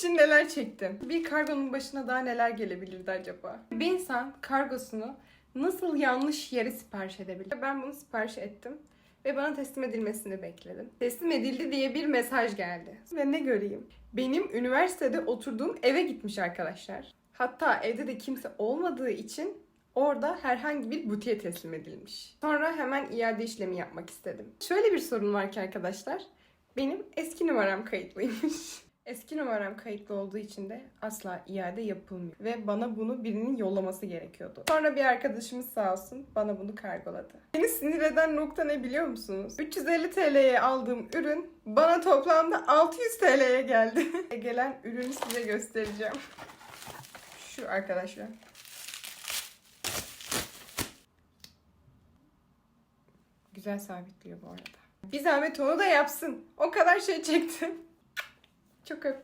için neler çektim. Bir kargonun başına daha neler gelebilirdi acaba? Bir insan kargosunu nasıl yanlış yere sipariş edebilir? Ben bunu sipariş ettim ve bana teslim edilmesini bekledim. Teslim edildi diye bir mesaj geldi. Ve ne göreyim? Benim üniversitede oturduğum eve gitmiş arkadaşlar. Hatta evde de kimse olmadığı için orada herhangi bir butiğe teslim edilmiş. Sonra hemen iade işlemi yapmak istedim. Şöyle bir sorun var ki arkadaşlar. Benim eski numaram kayıtlıymış. Eski numaram kayıtlı olduğu için de asla iade yapılmıyor. Ve bana bunu birinin yollaması gerekiyordu. Sonra bir arkadaşımız sağ olsun bana bunu kargoladı. Beni sinir eden nokta ne biliyor musunuz? 350 TL'ye aldığım ürün bana toplamda 600 TL'ye geldi. Gelen ürünü size göstereceğim. Şu arkadaşlar. Güzel sabitliyor bu arada. Bir zahmet onu da yapsın. O kadar şey çektim. Чока.